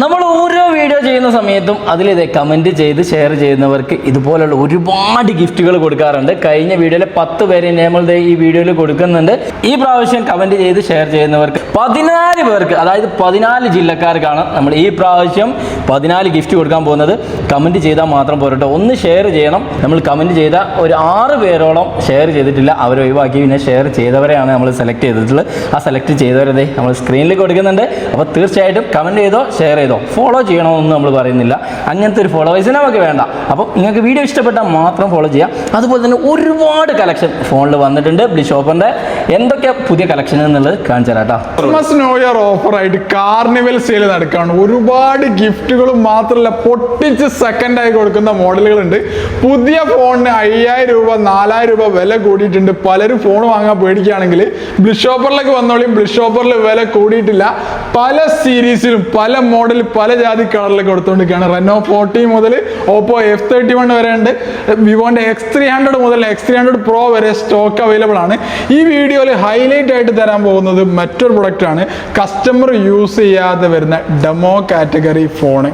നമ്മൾ ഓരോ വീഡിയോ ചെയ്യുന്ന സമയത്തും അതിൽ ഇതേ കമന്റ് ചെയ്ത് ഷെയർ ചെയ്യുന്നവർക്ക് ഇതുപോലുള്ള ഒരുപാട് ഗിഫ്റ്റുകൾ കൊടുക്കാറുണ്ട്. കഴിഞ്ഞ വീഡിയോയിലെ പത്ത് പേര് നമ്മൾ ഈ വീഡിയോയിൽ കൊടുക്കുന്നുണ്ട്. ഈ പ്രാവശ്യം കമന്റ് ചെയ്ത് ഷെയർ ചെയ്യുന്നവർക്ക് പതിനാല് പേർക്ക് അതായത് പതിനാല് ജില്ലക്കാർക്കാണ് നമ്മൾ ഈ പ്രാവശ്യം പതിനാല് ഗിഫ്റ്റ് കൊടുക്കാൻ പോകുന്നത്. കമന്റ് ചെയ്താൽ മാത്രം പോരട്ടെ. ഒന്ന് ഷെയർ ചെയ്യണം. നമ്മൾ കമന്റ് ചെയ്ത ഒരു ആറ് പേരോളം ഷെയർ ചെയ്തിട്ടില്ല. അവർ ഒഴിവാക്കി പിന്നെ ഷെയർ ചെയ്തവരെയാണ് നമ്മൾ സെലക്ട് ചെയ്തിട്ടുള്ളത്. ആ സെലക്ട് ചെയ്തവരതേ നമ്മൾ സ്ക്രീനിൽ കൊടുക്കുന്നുണ്ട്. അപ്പോൾ തീർച്ചയായിട്ടും കമന്റ് ചെയ്തോ ഷെയർ ചെയ്തോ. ഫോളോ ചെയ്യണമെന്ന് നമ്മൾ പറയുന്നില്ല. അങ്ങനത്തെ ഒരു ഫോളോവേഴ്സ് നമുക്ക് വേണ്ട. അപ്പോൾ നിങ്ങൾക്ക് വീഡിയോ ഇഷ്ടപ്പെട്ടാൽ മാത്രം ഫോളോ ചെയ്യാം. അതുപോലെ തന്നെ ഒരുപാട് കളക്ഷൻ ഫോണിൽ വന്നിട്ടുണ്ട്. ബ്ലി ബ്ലിഷോപ്പറിന്റെ എന്തൊക്കെ പുതിയ കളക്ഷൻ എന്നുള്ളത് കാണിച്ചു ക്രിസ്മസ് ന്യൂ ഇയർ ഓഫറായിട്ട് കാർണിവൽ സെയിൽ നടക്കുകയാണ് ഒരുപാട് ഗിഫ്റ്റുകളും മാത്രമല്ല പൊട്ടിച്ച് സെക്കൻഡ് ആയി കൊടുക്കുന്ന മോഡലുകളുണ്ട്. പുതിയ ഫോണിന് അയ്യായിരം രൂപ നാലായിരം രൂപ വില കൂടിയിട്ടുണ്ട്. പലരും ഫോൺ വാങ്ങാൻ പേടിക്കുകയാണെങ്കിൽ ബ്ലിഷോപ്പറിലേക്ക് വന്നോളിയും ബ്ലിഷോപ്പറിൽ വില കൂടിയിട്ടില്ല. പല സീരീസിലും പല മോഡൽ പല ജാതി കളറിൽ കൊടുത്തുകൊണ്ടിരിക്കുകയാണ് റെനോ ഫോർട്ടി മുതൽ ഓപ്പോ എഫ് തേർട്ടി വൺ വരെ ഉണ്ട്. വിവോന്റെ എക്സ് ത്രീ ഹൺഡ്രഡ് മുതൽ എക്സ് ത്രീ ഹൺഡ്രഡ് പ്രോ വരെ സ്റ്റോക്ക് അവൈലബിൾ ആണ്. ഈ വീഡിയോയിൽ ഹൈലൈറ്റ് ആയിട്ട് തരാൻ പോകുന്നത് മറ്റൊരു പ്രൊഡക്റ്റ് ആണ്. കസ്റ്റമർ യൂസ് ചെയ്യാതെ വരുന്ന ഡെമോ കാറ്റഗറി ഫോണ്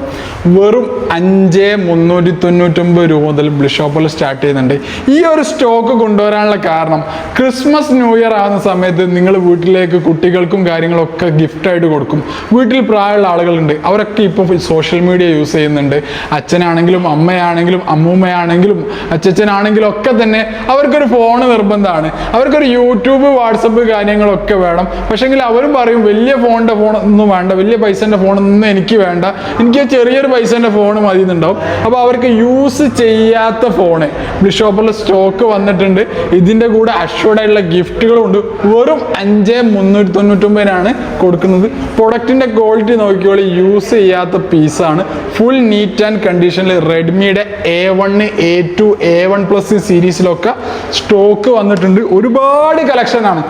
വെറും അഞ്ച് മുന്നൂറ്റി തൊണ്ണൂറ്റൊമ്പത് രൂപ മുതൽ ബ്ലിഷോപ്പിൽ സ്റ്റാർട്ട് ചെയ്യുന്നുണ്ട്. ഈ ഒരു സ്റ്റോക്ക് കൊണ്ടുവരാനുള്ള കാരണം ക്രിസ്മസ് ന്യൂ ഇയർ ആകുന്ന സമയത്ത് നിങ്ങൾ വീട്ടിലേക്ക് കുട്ടികൾക്കും കാര്യങ്ങളൊക്കെ ഗിഫ്റ്റായിട്ട് കൊടുക്കും. വീട്ടിൽ പ്രായമുള്ള ആളുകളുണ്ട്. അവരൊക്കെ ഇപ്പോൾ സോഷ്യൽ മീഡിയ യൂസ് ചെയ്യുന്നുണ്ട്. അച്ഛനാണെങ്കിലും അമ്മയാണെങ്കിലും അമ്മൂമ്മയാണെങ്കിലും അച്ഛനാണെങ്കിലും ഒക്കെ തന്നെ അവർക്കൊരു ഫോൺ നിർബന്ധമാണ്. അവർക്കൊരു യൂട്യൂബ് വാട്സപ്പ് കാര്യങ്ങളൊക്കെ വേണം. പക്ഷെങ്കിൽ അവരും പറയും വലിയ ഫോണിന്റെ ഫോൺ ഒന്നും വേണ്ട. വലിയ പൈസന്റെ ഫോണൊന്നും എനിക്ക് വേണ്ട. എനിക്ക് ചെറിയൊരു പൈസന്റെ ഫോൺ മതി എന്നുണ്ടാവും അപ്പോൾ അവർക്ക് യൂസ് ചെയ്യാത്ത ഫോണ് ബ്ലിഷോപ്പിൽ സ്റ്റോക്ക് വന്നിട്ടുണ്ട്. ഇതിന്റെ കൂടെ assured ഗിഫ്റ്റുകളുണ്ട്. ഗിഫ്റ്റുകളും വെറും അഞ്ച് മുന്നൂറ്റി തൊണ്ണൂറ്റൊമ്പതിനാണ് കൊടുക്കുന്നത്. പ്രൊഡക്റ്റിന്റെ ക്വാളിറ്റി നോക്കിയോളി യൂസ് ചെയ്യാത്ത പീസാണ് ഫുൾ നീറ്റ് ആൻഡ് കണ്ടീഷനിൽ റെഡ്മിയുടെ A one A two A one plus സീരീസിലൊക്കെ stock വന്നിട്ടുണ്ട്. ഒരുപാട് കളക്ഷനാണ്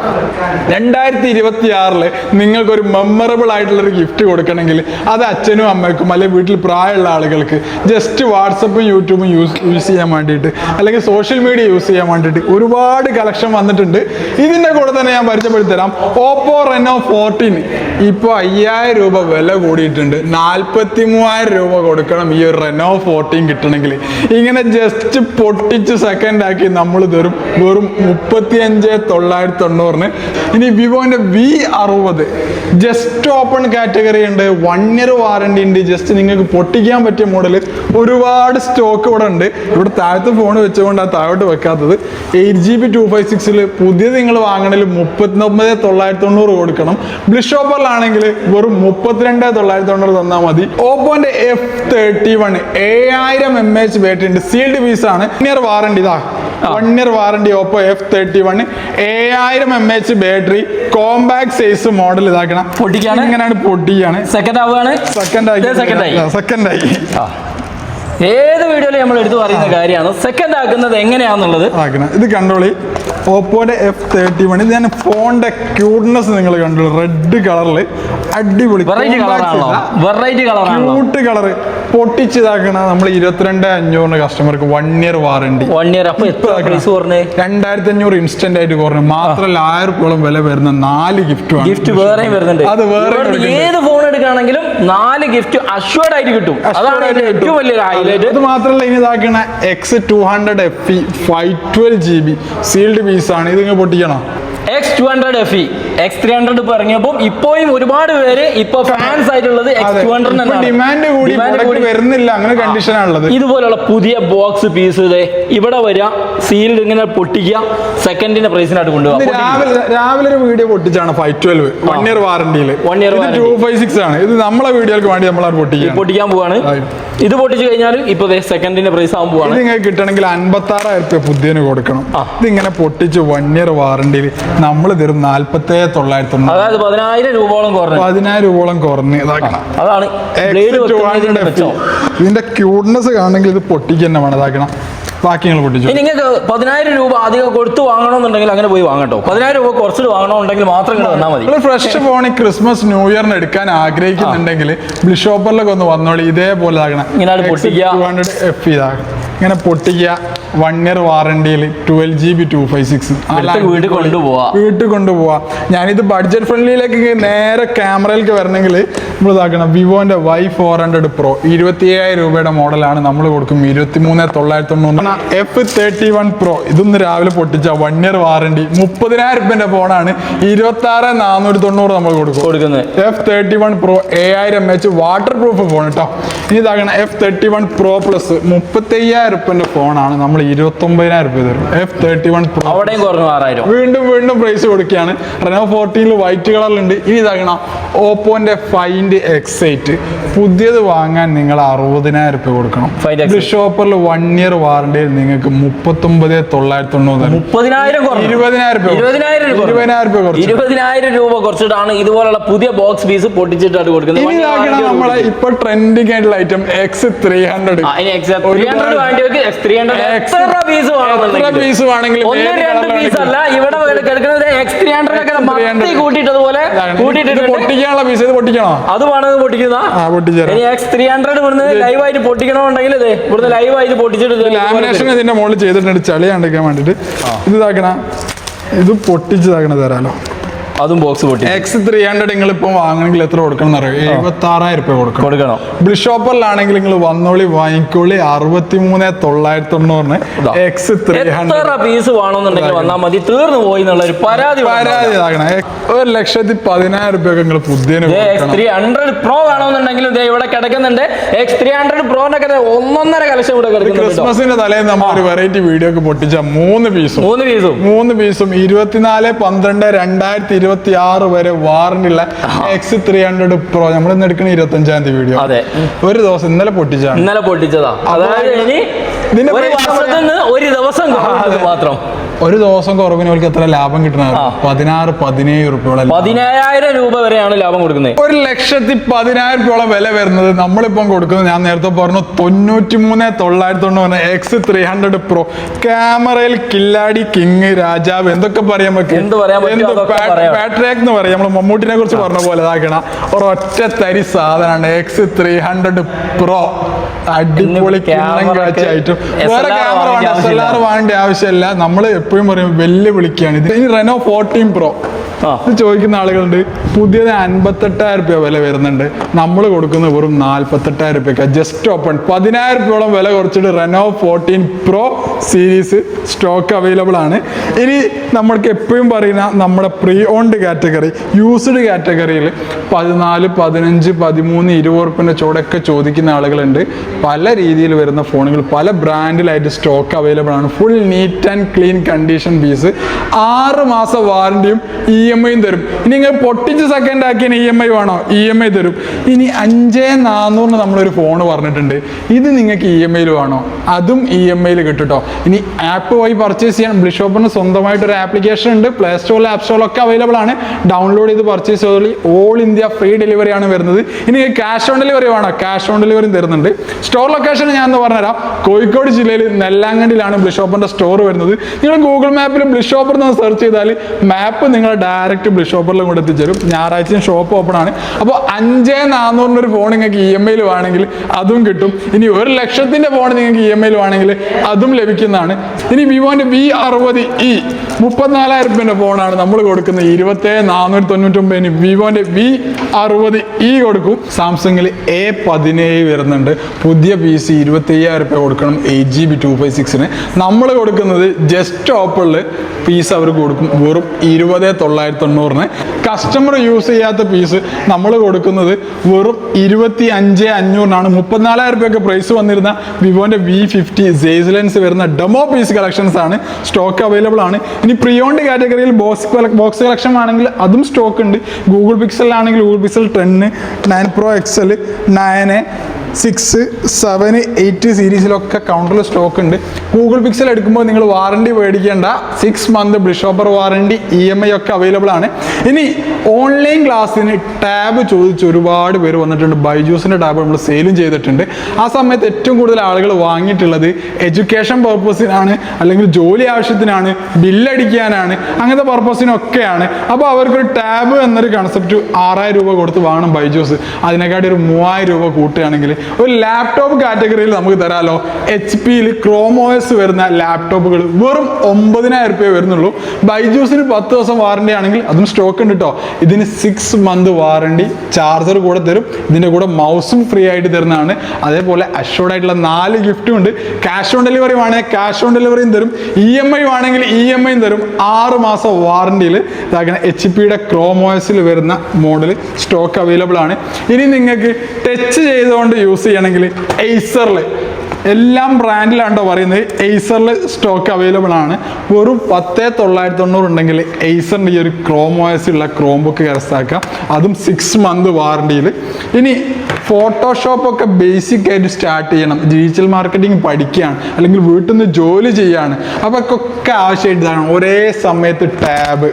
രണ്ടായിരത്തി ഇരുപത്തി ആറിൽ നിങ്ങൾക്കൊരു മെമ്മറബിൾ ആയിട്ടുള്ളൊരു ഗിഫ്റ്റ് കൊടുക്കണമെങ്കിൽ അത് അച്ഛനും അമ്മയ്ക്കും അല്ലെങ്കിൽ വീട്ടിൽ പ്രായമുള്ള ആളുകൾക്ക് ജസ്റ്റ് വാട്സപ്പും യൂട്യൂബും യൂസ് യൂസ് ചെയ്യാൻ വേണ്ടിയിട്ട്. അല്ലെങ്കിൽ സോഷ്യൽ മീഡിയ യൂസ് ചെയ്യാൻ വേണ്ടിയിട്ട് ഒരുപാട് കളക്ഷൻ വന്നിട്ടുണ്ട്. ഇതിന്റെ കൂടെ തന്നെ ഞാൻ പരിചയപ്പെടുത്തി തരാം ഓപ്പോ റെനോ ഫോർട്ടീൻ ഇപ്പോൾ അയ്യായിരം രൂപ വില കൂടിയിട്ടുണ്ട്. നാൽപ്പത്തി മൂവായിരം രൂപ കൊടുക്കണം ഈ ഒരു റെനോ ഫോർട്ടീൻ കിട്ടണമെങ്കിൽ. ഇങ്ങനെ ജസ്റ്റ് പൊട്ടിച്ച് സെക്കൻഡ് ആക്കി നമ്മൾ തരും വെറും മുപ്പത്തി അഞ്ച് തൊള്ളായിരത്തി തൊണ്ണൂറിന്. ഇനി വിവോന്റെ വി അറുപത്. ജസ്റ്റ് ഓപ്പൺ കാറ്റഗറി ഉണ്ട്. വൺ ഇയർ വാറണ്ടി ഉണ്ട്. ജസ്റ്റ് നിങ്ങൾക്ക് പൊട്ടിക്കാൻ പറ്റിയ മോഡൽ ഒരുപാട് സ്റ്റോക്ക് ഇവിടെ ഉണ്ട്. ഇവിടെ താഴത്ത് ഫോൺ വെച്ചുകൊണ്ട് ആ താഴോട്ട് വെക്കാത്തത്. എയ്റ്റ് ജി ബി ടു ഫൈവ് സിക്സിൽ പുതിയത് നിങ്ങൾ വാങ്ങണമെങ്കിൽ മുപ്പത്തിനൊമ്പത് തൊള്ളായിരത്തി തൊണ്ണൂറ് കൊടുക്കണം. ബ്ലിഷോപ്പറിലാണെങ്കിൽ വെറും മുപ്പത്തിരണ്ട് തൊള്ളായിരത്തി തൊണ്ണൂറ് തന്നാൽ മതി ഓപ്പോന്റെ എഫ് തേർട്ടി വൺ ഏഴായിരം എം എച്ച് ബാറ്ററി ഉണ്ട്. സീൽഡ് പീസാണ് ഇയർ വാറണ്ടി ഇതാ. One year warranty Oppo F thirty one ഏഴായിരം M H battery compact size model ഇതാക്കണം. പൊട്ടിക്കാണ്? ഇങ്ങനെയാണ് പൊട്ടിക്കാണ് സെക്കൻഡ് ആവുകയാണ്? സെക്കൻഡ് ആയി. സെക്കൻഡ് ആയി. സെക്കൻഡ് ആയി. ആ. ഏത് വീഡിയോയിലും നമ്മൾ എടുത്തു പറയുന്ന കാര്യമാണ്. സെക്കൻഡ് ആക്കുന്നത് എങ്ങനെയാണെന്നുള്ളത് ആക്കണം. ഇത് കണ്ടോളി. ഓപ്പോയുടെ എഫ് തേർട്ടി വൺ ഇത് ഞാൻ ഫോണിന്റെ ക്യൂട്ട്നെസ് നിങ്ങൾ കണ്ടു റെഡ് കളറിൽ അടിപൊളി വെറൈറ്റി ക്യൂട്ട് കളർ പൊട്ടിച്ചിതാക്കണ നമ്മൾ ഇരുപത്തിരണ്ട് അഞ്ഞൂറിന് കസ്റ്റമർക്ക് one year warranty one year രണ്ടായിരത്തി അഞ്ഞൂറ് ഇൻസ്റ്റന്റ് ആയിട്ട് കുറഞ്ഞു. മാത്രമല്ല ആയിരം രൂപയോളം വില വരുന്ന നാല് ഗിഫ്റ്റ് ഗിഫ്റ്റ് വേറെയും വരുന്നുണ്ട്. അത് വേറെ ഏത് ഫോൺ എടുക്കുകയാണെങ്കിലും നാല് ഗിഫ്റ്റ് അഷ്വേർഡ് ആയിട്ട് കിട്ടും. അതാണ് ഇതിന്റെ ഏറ്റവും വലിയൊരു ഹൈലൈറ്റ് അത് മാത്രമല്ല ഇനി ഇതാക്കണ X two hundred F E five twelve G B sealed piece ഇതിങ്ങ് പൊട്ടിക്കണം? X two hundred F E X three hundred ഇറങ്ങിയപ്പോൾ ഇപ്പോഴും ഒരുപാട് പേര് ഇപ്പൊ ഫാൻസ് ആയിട്ടുള്ളത് എക്സ് ടു ഹൺഡ്രഡ് ഡിമാൻഡ് കൂടി വരുന്നില്ല അങ്ങനെ കണ്ടീഷനാണുള്ളത് ഇതുപോലുള്ള പുതിയ ബോക്സ് പീസ് ഇവിടെ വരിക സീൽഡ് ഇങ്ങനെ പൊട്ടിക്കുക സെക്കൻഡിന്റെ പ്രൈസിനായിട്ട് കൊണ്ടുപോകും രാവിലെ രാവിലെ ഒരു വീഡിയോ പൊട്ടിച്ചാണ് five twelve one year വാറണ്ടിയിൽ one year two five six ആണ്. ഇത് നമ്മളെ വീഡിയോക്ക് വേണ്ടി നമ്മൾ പൊട്ടിക്കുകയാണ്. പൊട്ടിക്കാൻ പോവാണ്. ഇത് പൊട്ടിച്ചു കഴിഞ്ഞാൽ ഇപ്പൊ സെക്കൻഡിന്റെ പ്രൈസ് ആകാൻ പോവാണ്. നിങ്ങൾക്ക് കിട്ടണമെങ്കിൽ അൻപത്തി ആറായിരം രൂപ പുതിയന് കൊടുക്കണം. ഇതിങ്ങനെ പൊട്ടിച്ച് വൺ ഇയർ വാറണ്ടിയിൽ നമ്മൾ തരും നാൽപ്പത്തി തൊള്ളായിരത്തി അതായത് പതിനായിരം രൂപയോളം കുറഞ്ഞു. പതിനായിരം രൂപയോളം കുറഞ്ഞ്. ഇതാക്കണം അതാണ് ബ്ലേഡ് X 200 ഇതിന്റെ ക്യൂട്ട്നെസ് കാണണമെങ്കിൽ ഇത് പൊട്ടിക്ക് തന്നെ വേണം. ഇതാക്കണം. ബാക്കി പൊട്ടിച്ചു. ഇനി നിങ്ങൾക്ക് പതിനായിരം രൂപ അധികം കൊടുത്ത് വാങ്ങണമെന്നുണ്ടെങ്കിൽ അങ്ങനെ പോയി വാങ്ങട്ടോ. പതിനായിരം രൂപ കുറച്ചിട്ട് വാങ്ങണമെന്നുണ്ടെങ്കിൽ മാത്രം ഇങ്ങനെ വന്നാൽ മതി. നിങ്ങൾ ഫ്രഷ് ഫോണി ക്രിസ്മസ് ന്യൂ ഇയറിന് എടുക്കാൻ ആഗ്രഹിക്കുന്നുണ്ടെങ്കിൽ ബിഷോപ്പറിലൊക്കെ ഒന്ന് വന്നോളി. ഇതേപോലെ ഇങ്ങനെ പൊട്ടിക്കുക. ടു ഹൺഡ്രഡ് എഫ് ഇതാക്കണം ഇങ്ങനെ പൊട്ടിക്കുക. One year വാറണ്ടിയിൽ twelve G B two five six വീട്ടിൽ കൊണ്ടുപോവാ. വീട്ടിൽ കൊണ്ടുപോവാ. ഞാനിത് ബഡ്ജറ്റ് ഫ്രണ്ട്ലിയിലേക്ക് നേരെ ക്യാമറയിലേക്ക് വരണമെങ്കിൽ നമ്മൾ ഇതാക്കണം വിവോന്റെ വൈ ഫോർ ഹൺഡ്രഡ് പ്രോ ഇരുപത്തി ഏഴായിരം രൂപയുടെ മോഡലാണ് നമ്മൾ കൊടുക്കും ഇരുപത്തി മൂന്ന് തൊള്ളായിരത്തി തൊണ്ണൂറ് എഫ് തേർട്ടി വൺ പ്രോ ഇതൊന്ന് രാവിലെ പൊട്ടിച്ച വൺ ഇയർ വാറണ്ടി മുപ്പതിനായിരം രൂപന്റെ ഫോണാണ് ഇരുപത്തി ആറ് നാനൂറ്റി തൊണ്ണൂറ് നമ്മൾ കൊടുക്കും. കൊടുക്കുന്നത്. എഫ് തേർട്ടി വൺ പ്രോ ഏഴായിരം M H water proof phone കേട്ടോ ഇനി ഇതാക്കണം F thirty one pro plus മുപ്പത്തി അയ്യായിരം റുപ്യന്റെ ഫോണാണ് നമ്മൾ ഇരുപത്തി ഒമ്പതിനായിരം രൂപ തരും. എഫ് തേർട്ടി വൺ പ്രോ അവിടെയും കുറഞ്ഞു ആറായിരം. വീണ്ടും വീണ്ടും പ്രൈസ് കൊടുക്കുകയാണ്. റെനോ ഫോർട്ടീനിൽ വൈറ്റ് കളറിലുണ്ട് ഇനി ഇതാക്കണം ഓപ്പോന്റെ ഫൈൻഡ് എക്സ് എയ്റ്റ് പുതിയത് വാങ്ങാൻ നിങ്ങൾ അറുപതിനായിരം രൂപ കൊടുക്കണം. Find X8. ഷോപ്പറിൽ വൺ ഇയർ വാറണ്ടിയിൽ നിങ്ങൾക്ക് മുപ്പത്തൊമ്പത് തൊള്ളായിരത്തി തൊണ്ണൂറ് മുപ്പതിനായിരം ഇരുപതിനായിരം രൂപ ഇരുപതിനായിരം രൂപ ഇരുപതിനായിരം രൂപ കുറച്ചിട്ടാണ് ഇതുപോലുള്ള പുതിയ ബോക്സ് പീസ് പൊട്ടിച്ചിട്ടാണ് കൊടുക്കുന്നത്. ഇനി നമ്മളെ. ഇപ്പൊ ട്രെൻഡിങ് ആയിട്ടുള്ള ഐറ്റം എക്സ് ത്രീ ഹൺഡ്രഡ് ആ, ഇനി എക്സാ- 300 വേണ്ടിയവർക്ക് എക്സ് 300 എത്ര പീസ് വേണമെങ്കിലും അല്ല ഇവിടെ കിടക്കുന്നത് എക്സ് ത്രീ ഹൺഡ്രഡ് ഒക്കെ കൂട്ടിയിട്ടതുപോലെ പൊട്ടിക്കാനുള്ള പീസ് ഇത് പൊട്ടിക്കണോ? അത് വേണമെന്ന് പൊട്ടിക്കുന്ന ഇനി എക്സ് ത്രീ ഹൺഡ്രഡ് ഇവിടുന്ന് ലൈവായിട്ട് പൊട്ടിക്കണമെന്നുണ്ടെങ്കിൽ അതെ ഇവിടുന്ന് ലൈവായിട്ട് പൊട്ടിച്ചിട്ട് ലാമിനേഷൻ ഇതിന്റെ മുകളിൽ ചെയ്തിട്ടുണ്ട്. ചളി കണ്ടിക്കാൻ വേണ്ടിട്ട് ഇത് ഇതാക്കണ ഇത് പൊട്ടിച്ച് ഇതാക്കണ തരാലോ അതും ബോക്സ് പൊട്ടി. എക്സ് ത്രീ ഹൺഡ്രഡ് നിങ്ങൾ ഇപ്പൊ വാങ്ങണമെങ്കിൽ എത്ര കൊടുക്കണം എന്നറിയോ എഴുപത്തി ആറായിരം രൂപ കൊടുക്കണം. കൊടുക്കണം. ബ്ലിഷോപ്പറിലാണെങ്കിൽ നിങ്ങൾ വന്നോളി വാങ്ങിക്കോളി അറുപത്തി മൂന്ന് തൊള്ളായിരത്തി തൊണ്ണൂറിന്. എക്സ് ത്രീ ഹൺഡ്രഡ് പീസ് വേണമെന്നുണ്ടെങ്കിൽ വന്നാൽ മതി. തീർന്നു പോയി എന്നുള്ള ഒരു പരാതി പരാതി ഇതാക്കണേ ഒരു ലക്ഷത്തി പതിനായിരം രൂപ നിങ്ങൾ പുതിയ എക്സ് ത്രീ ഹൺഡ്രഡ് പ്രോ വേണമെന്നുണ്ടെങ്കിലും ഇവിടെ കിടക്കുന്നുണ്ട്. എക്സ് ത്രീ ഹൺഡ്രഡ് പ്രോന്റെ ഒന്നൊന്നര കലശം ഇവിടെ കിടക്കുന്നുണ്ട് ക്രിസ്മസിന്റെ തലേന്ന് നമ്മൾ ഒരു വെറൈറ്റി വീഡിയോ ഒക്കെ പൊട്ടിച്ച മൂന്ന് പീസും മൂന്ന് പീസും മൂന്ന് പീസും ഇരുപത്തിനാല് പന്ത്രണ്ട് രണ്ടായിരത്തി ഇരുപത്തി ആറ് വരെ വാറണ്ടിയുള്ള എക്സ് ത്രീ ഹൺഡ്രഡ് പ്രോ നമ്മൾ ഇന്ന് എടുക്കുന്ന ഇരുപത്തി അഞ്ചാം തീയതി വീഡിയോ അതെ. ഒരു ദിവസം ഇന്നലെ പൊട്ടിച്ചാണ് ഇന്നലെ പൊട്ടിച്ചതാ. അതായത് ഒരു ദിവസം മാത്രം. ഒരു ദിവസം കുറവിന് അവർക്ക് എത്ര ലാഭം കിട്ടണ. പതിനാറ് പതിനേഴ് റുപ്യോളം പതിനേഴായിരം രൂപ വരെയാണ് ലാഭം കൊടുക്കുന്നത്. ഒരു ലക്ഷത്തി പതിനായിരം രൂപയോളം വില വരുന്നത് നമ്മളിപ്പം കൊടുക്കുന്നത് ഞാൻ നേരത്തെ പറഞ്ഞു തൊണ്ണൂറ്റി മൂന്ന് തൊള്ളായിരത്തി തൊണ്ണൂറ് എക്സ് ത്രീ ഹൺഡ്രഡ് പ്രോ ക്യാമറയിൽ കില്ലാടി കിങ് രാജാവ് എന്തൊക്കെ പറയാൻ പറ്റും. എന്ന് പറയാം. നമ്മൾ മമ്മൂട്ടിനെ കുറിച്ച് പറഞ്ഞ പോലെ ഇതാക്കണം. ഒരൊറ്റ തരി സാധനമാണ് എക്സ് ത്രീ ഹൺഡ്രഡ് പ്രോ അടിപൊളി ക്യാമറ കാഴ്ചയായിട്ടും. വേറെ ക്യാമറ വേണ്ട എസ് എൽ ആർ ആവശ്യമില്ല. നമ്മൾ എപ്പോഴും പറയും വെല്ലുവിളിക്കുകയാണ് ഇത് ഇനി റെനോ ഫോർട്ടീൻ പ്രോ ചോദിക്കുന്ന ആളുകളുണ്ട് പുതിയത് അൻപത്തെട്ടായിരം രൂപ വില വരുന്നുണ്ട്. നമ്മൾ കൊടുക്കുന്നത് വെറും നാൽപ്പത്തെട്ടായിരം രൂപയ്ക്ക് ജസ്റ്റ് ഓപ്പൺ പതിനായിരം രൂപയോളം വില കുറച്ചിട്ട് Reno fourteen pro series stock available ആണ്. ഇനി നമ്മൾക്ക് എപ്പോഴും പറയുന്ന നമ്മുടെ പ്രീ ഓൺഡ് കാറ്റഗറി യൂസ്ഡ് കാറ്റഗറിയിൽ പതിനാല് പതിനഞ്ച് പതിമൂന്ന് ഇരുപത് ഉറുപ്പിന്റെ ചുവടൊക്കെ ചോദിക്കുന്ന ആളുകളുണ്ട്. പല രീതിയിൽ വരുന്ന ഫോണുകൾ പല ബ്രാൻഡിലായിട്ട് സ്റ്റോക്ക് അവൈലബിൾ ആണ്. Full neat and clean condition piece ആറ് മാസം വാറണ്ടിയും ഇ എം ഐയും തരും. ഇനി നിങ്ങൾ പൊട്ടിച്ച് സെക്കൻഡ് ആക്കിയ ഇ എം ഐ വേണോ? ഇ എം ഐ തരും. ഇനി അഞ്ചേ നാനൂറിന് നമ്മളൊരു ഫോൺ പറഞ്ഞിട്ടുണ്ട്. ഇത് നിങ്ങൾക്ക് ഇ എം ഐയിൽ വേണോ? അതും ഇ എം ഐയിൽ കിട്ടുട്ടോ. ഇനി ആപ്പ് വഴി പർച്ചേസ് ചെയ്യാൻ ബ്ലിഷോപ്പിന് സ്വന്തമായിട്ട് ഒരു ആപ്ലിക്കേഷൻ ഉണ്ട് പ്ലേ സ്റ്റോറിൽ ആപ്പ് സ്റ്റോറിലൊക്കെ അവൈലബിൾ ആണ്. ഡൗൺലോഡ് ചെയ്ത് പർച്ചേസ് ചെയ്തോളി ഓൾ ഇന്ത്യ ഫ്രീ ഡെലിവറി ആണ് വരുന്നത്. ഇനി ക്യാഷ് ഓൺ ഡെലിവറി വേണോ? ക്യാഷ് ഓൺ ഡെലിവറി തരുന്നുണ്ട്. സ്റ്റോർ ലൊക്കേഷൻ ഞാൻ എന്ന് പറഞ്ഞുതരാം. കോഴിക്കോട് ജില്ലയിൽ നെല്ലാങ്കണ്ടിലാണ് ബ്ലിഷോപ്പിന്റെ സ്റ്റോർ വരുന്നത്. നിങ്ങൾ ഗൂഗിൾ മാപ്പിൽ ബ്ലിഷോപ്പർ എന്ന് സെർച്ച് ചെയ്താൽ മാപ്പ് നിങ്ങൾ ഡയറക്റ്റ് ബ്ലിഷോപ്പറിലും കൂടെ എത്തിച്ചേരും. ഞായറാഴ്ചയും ഷോപ്പ് ഓപ്പൺ ആണ്. അപ്പോൾ അഞ്ചേ നാനൂറിന്റെ ഫോൺ നിങ്ങൾക്ക് ഇ എം ഐയിൽ വേണമെങ്കിൽ അതും കിട്ടും. ഇനി ഒരു ലക്ഷത്തിന്റെ ഫോൺ നിങ്ങൾക്ക് ഇ എം ഐയിൽ വേണമെങ്കിൽ അതും ലഭിക്കുന്നതാണ്. ഇനി വിവോന്റെ വി അറുപത് ഇ മുപ്പത്തിനാലായിരം രൂപേന്റെ ഫോണാണ് നമ്മൾ കൊടുക്കുന്നത് ഇരുപത്തി നാനൂറ്റി തൊണ്ണൂറ്റൊമ്പതിന് വിവോന്റെ വി അറുപത് ഇ കൊടുക്കും. സാംസങ്ങിൽ എ പതിനേഴ് വരുന്നുണ്ട്. പുതിയ പി സി ഇരുപത്തി അയ്യായിരം രൂപ കൊടുക്കണം. Eight G B two five സിക്സിന് നമ്മൾ കൊടുക്കുന്നത് ജസ്റ്റ് ഓപ്പണിൽ പീസ് അവർ കൊടുക്കും. വെറും ഇരുപത് തൊള്ളായിരത്തി തൊണ്ണൂറിന്. കസ്റ്റമർ യൂസ് ചെയ്യാത്ത പീസ് നമ്മൾ കൊടുക്കുന്നത് വെറും ഇരുപത്തി അഞ്ച് അഞ്ഞൂറിനാണ്. മുപ്പത്തിനാലായിരം രൂപയൊക്കെ പ്രൈസ് വന്നിരുന്ന വിവോന്റെ വി ഫിഫ്റ്റി ജെയ്സ്ലെൻസ് വരുന്ന ഡെമോ പീസ് കളക്ഷൻസ് ആണ്. സ്റ്റോക്ക് അവൈലബിൾ ആണ്. ഇനി പ്രിയോണ്ട് കാറ്റഗറിയിൽ ബോക്സ് ബോക്സ് കളക്ഷൻ ആണെങ്കിൽ അതും സ്റ്റോക്ക് ഉണ്ട്. ഗൂഗിൾ പിക്സലിലാണെങ്കിൽ Google pixel ten nine pro XL nine six seven eight സീരീസിലൊക്കെ കൗണ്ടറിൽ സ്റ്റോക്ക് ഉണ്ട്. ഗൂഗിൾ പിക്സൽ എടുക്കുമ്പോൾ നിങ്ങൾ വാറണ്ടി മേടിക്കേണ്ട സിക്സ് മന്ത് ബ്ലിഷോപ്പർ വാറണ്ടി ഇ എം ഐ ഒക്കെ അവൈലബിൾ ആണ്. ഇനി ഓൺലൈൻ ക്ലാസ്സിന് ടാബ് ചോദിച്ച് ഒരുപാട് പേര് വന്നിട്ടുണ്ട്. ബൈജൂസിന്റെ ടാബ് നമ്മൾ സെയിലും ചെയ്തിട്ടുണ്ട്. ആ സമയത്ത് ഏറ്റവും കൂടുതൽ ആളുകൾ വാങ്ങിയിട്ടുള്ളത് എഡ്യൂക്കേഷൻ പർപ്പസിനാണ് അല്ലെങ്കിൽ ജോലി ആവശ്യത്തിനാണ് ബില്ലടിക്കാനാണ് അങ്ങനത്തെ പർപ്പസിനൊക്കെയാണ് അപ്പോൾ അവർക്കൊരു ടാബ് എന്നൊരു കൺസെപ്റ്റ് ആറായിരം രൂപ കൊടുത്ത് വാങ്ങണം ബൈജൂസ് അതിനെക്കാട്ടി ഒരു മൂവായിരം രൂപ കൂട്ടുകയാണെങ്കിൽ ഒരു ലാപ്ടോപ്പ് കാറ്റഗറിയിൽ നമുക്ക് തരാമല്ലോ എച്ച് പിയിൽ ക്രോമോയസ് വരുന്ന ലാപ്ടോപ്പുകൾ വെറും ഒമ്പതിനായിരം റുപ്യ വരുന്നുള്ളൂ. ബൈജൂസിന് പത്ത് ദിവസം വാറണ്ടി ആണെങ്കിൽ അതും സ്റ്റോക്ക് ഉണ്ട് കേട്ടോ ഇതിന് സിക്സ് മന്ത് വാറണ്ടി ചാർജർ കൂടെ തരും. ഇതിന്റെ കൂടെ മൗസും ഫ്രീ ആയിട്ട് തരുന്നതാണ്. അതേപോലെ അഷോർഡ് ആയിട്ടുള്ള നാല് ഗിഫ്റ്റും ഉണ്ട്. ക്യാഷ് ഓൺ ഡെലിവറി വേണമെങ്കിൽ ക്യാഷ് ഓൺ ഡെലിവറിയും തരും. ഇ എം ഐ വേണമെങ്കിൽ ഇ എം ഐയും തരും. ആറ് മാസം വാറണ്ടിയിൽ ഇതാക്കുന്ന എച്ച് പിയുടെ ക്രോമോയസിൽ വരുന്ന മോഡൽ സ്റ്റോക്ക് അവൈലബിൾ ആണ്. ഇനി നിങ്ങൾക്ക് ടച്ച് ചെയ്തുകൊണ്ട് യൂസ് ചെയ്യണമെങ്കിൽ എയ്സറിൽ എല്ലാം ബ്രാൻഡിലാണ്ടോ പറയുന്നത്. എയ്സറിൽ സ്റ്റോക്ക് അവൈലബിൾ ആണ്. വെറും പത്ത് തൊള്ളായിരത്തി തൊണ്ണൂറ് ഉണ്ടെങ്കിൽ എയ്സറിന്റെ ഈ ഒരു ക്രോമോയസ് ഉള്ള ക്രോം ബുക്ക് കരസ്ഥാക്കാം അതും സിക്സ് മന്ത് വാറണ്ടിയിൽ ഇനി ഫോട്ടോഷോപ്പൊക്കെ ബേസിക് ആയിട്ട് സ്റ്റാർട്ട് ചെയ്യണം. ഡിജിറ്റൽ മാർക്കറ്റിംഗ് പഠിക്കുകയാണ്. അല്ലെങ്കിൽ വീട്ടിൽ നിന്ന് ജോലി ചെയ്യുകയാണ്. അപ്പോൾ ഒക്കെ ആവശ്യമായിട്ട് ഒരേ സമയത്ത് ടാബ്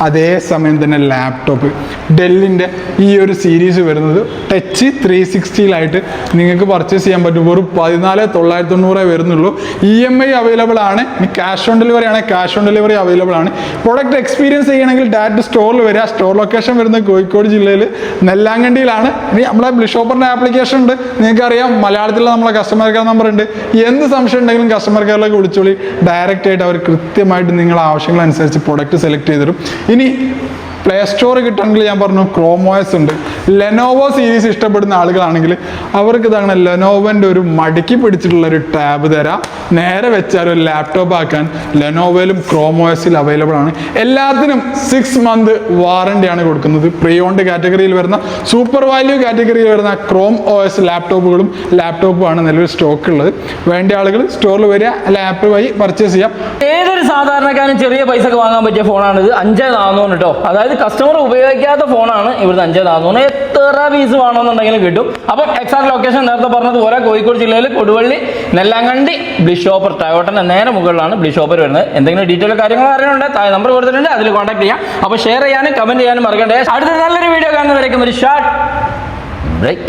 അതേ സമയം തന്നെ ലാപ്ടോപ്പ് ഡെല്ലിന്റെ ഈ ഒരു സീരീസ് വരുന്നത് ടച്ച് ത്രീ സിക്സ്റ്റിയിലായിട്ട് നിങ്ങൾക്ക് പർച്ചേസ് ചെയ്യാൻ പറ്റും. വെറും പതിനാല് തൊള്ളായിരത്തി തൊണ്ണൂറേ വരുന്നുള്ളൂ. ഇ എം ഐ അവൈലബിൾ ആണ്. ക്യാഷ് ഓൺ ഡെലിവറി ആണ്. ക്യാഷ് ഓൺ ഡെലിവറി അവൈലബിൾ ആണ്. പ്രൊഡക്റ്റ് എക്സ്പീരിയൻസ് ചെയ്യണമെങ്കിൽ ഡയറക്റ്റ് സ്റ്റോറിൽ വരിക. സ്റ്റോർ ലൊക്കേഷൻ വരുന്നത് കോഴിക്കോട് ജില്ലയിൽ നെല്ലാങ്കണ്ടിയിലാണ്. ഇനി നമ്മളെ ബ്ലിഷോപ്പറിന്റെ ആപ്ലിക്കേഷൻ ഉണ്ട്. നിങ്ങൾക്കറിയാം മലയാളത്തിലുള്ള നമ്മളെ കസ്റ്റമർ കെയർ നമ്പർ ഉണ്ട്. എന്ത് സംശയം ഉണ്ടെങ്കിലും കസ്റ്റമർ കെയറിലേക്ക് വിളിച്ചോളി. ഡയറക്റ്റ് ആയിട്ട് അവർ കൃത്യമായിട്ട് നിങ്ങളുടെ ആവശ്യങ്ങൾ അനുസരിച്ച് പ്രൊഡക്റ്റ് സെലക്ട് ചെയ്തു തരും. ഇനി പ്ലേ സ്റ്റോർ കിട്ടണമെങ്കിൽ ഞാൻ പറഞ്ഞു ക്രോമോയസ് ഉണ്ട്. ലെനോവോ സീരീസ് ഇഷ്ടപ്പെടുന്ന ആളുകളാണെങ്കിൽ അവർക്ക് ഇതാണ് ലെനോവന്റെ ഒരു മടക്കി പിടിച്ചിട്ടുള്ള ഒരു ടാബ് തരാം. നേരെ വെച്ചാൽ ഒരു ലാപ്ടോപ്പ് ആക്കാൻ ലെനോവയിലും ക്രോമോയസിൽ അവൈലബിൾ ആണ്. എല്ലാത്തിനും സിക്സ് മന്ത് വാറണ്ടിയാണ് കൊടുക്കുന്നത്. പ്രിയോണ്ട് കാറ്റഗറിയിൽ വരുന്ന സൂപ്പർ വാല്യൂ കാറ്റഗറിയിൽ വരുന്ന ക്രോം ഒ എസ് ലാപ്ടോപ്പുകളും ലാപ്ടോപ്പുമാണ് നിലവിൽ സ്റ്റോക്ക് ഉള്ളത്. വേണ്ട ആളുകൾ സ്റ്റോറിൽ വരിക അല്ല ആപ്പ് വഴി പർച്ചേസ് ചെയ്യാം. ഏതൊരു സാധാരണക്കാരനും ചെറിയ പൈസക്ക് വാങ്ങാൻ പറ്റിയ ഫോണാണ് ഇത് അഞ്ചേ നാന്നൂറ് കേട്ടോ അതായത് കസ്റ്റമർ ഉപയോഗിക്കാത്ത ഫോണാണ് ഇവിടുത്തെ അഞ്ചേ നാന്നൂറ്. എത്ര പീസ് വേണമെന്നുണ്ടെങ്കിലും കിട്ടും. അപ്പം എക്സാക്ട് ലൊക്കേഷൻ നേരത്തെ പറഞ്ഞതുപോലെ കോഴിക്കോട് ജില്ലയിൽ കൊടുവള്ളി നെല്ലാങ്കണ്ടി ബ്ലിഷോപ്പർ ടയോട്ടന്റെ നേരെ മുകളിലാണ് ബ്ലിഷോപ്പർ വരുന്നത്. എന്തെങ്കിലും ഡീറ്റെയിൽ കാര്യങ്ങൾ അറിയാനുണ്ടെങ്കിൽ താഴെ നമ്പർ കൊടുത്തിട്ടുണ്ട്. അതിൽ കോൺടാക്ട് ചെയ്യാം. അപ്പോൾ ഷെയർ ചെയ്യാനും കമന്റ് ചെയ്യാനും മറക്കണ്ടേ. അടുത്ത നല്ലൊരു വീഡിയോ കാണുന്നവരേക്കും ഒരു ഷാർട്ട് ബ്രേക്ക്